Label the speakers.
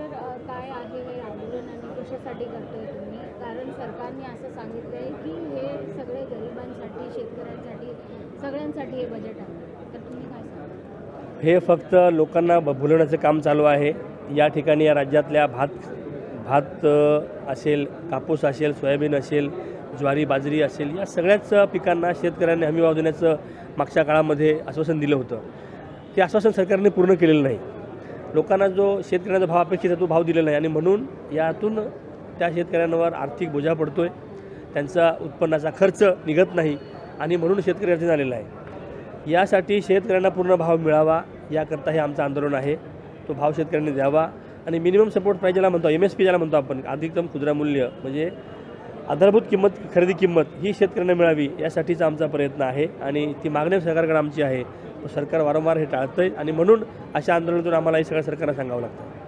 Speaker 1: Sir काय आहे हे आंदोलन आणि कशासाठी करतोय तुम्ही? कारण सरकारने असं सांगितलं आहे की हे सगळे गरिबांसाठी शेतकऱ्यांसाठी सगळ्यांसाठी हे बजेट आहे. तर तुम्ही काय सांगा
Speaker 2: हे फक्त लोकांना भुलवण्याचं काम चालू आहे. या ठिकाणी या राज्यातल्या भात भात असेल कापूस असेल सोयाबीन असेल ज्वारी बाजरी असेल या सगळ्याच पिकांना शेतकऱ्यांनी हमी हमीभाव देण्याचं मागच्या काळामध्ये आश्वासन दिलं होतं. ते आश्वासन सरकारने पूर्ण केलेलं नाही. लोकांना जो शेतकऱ्यांचा भाव अपेक्षित आहे तो भाव दिलेला नाही आणि म्हणून यातून त्या शेतकऱ्यांवर आर्थिक बोजा पडतो आहे त्यांचा उत्पन्नाचा खर्च निघत नाही आणि म्हणून शेतकरी अडचण आलेला आहे. यासाठी शेतकऱ्यांना पूर्ण भाव मिळावा याकरता हे आमचं आंदोलन आहे. तो भाव शेतकऱ्यांनी द्यावा. आणि मिनिमम सपोर्ट प्राईज ज्याला म्हणतो एम एस पी ज्याला म्हणतो आपण अधिकतम खुदरा मूल्य म्हणजे आधारभूत किंमत खरेदी किंमत ही शेतकऱ्यांना मिळावी यासाठीचा आमचा प्रयत्न आहे. आणि ती मागणी सरकारकडे आमची आहे. सरकार वारंवार हे टाळतं आहे आणि म्हणून अशा आंदोलनातून आम्हाला हे सगळं सरकारला सांगावं लागतं.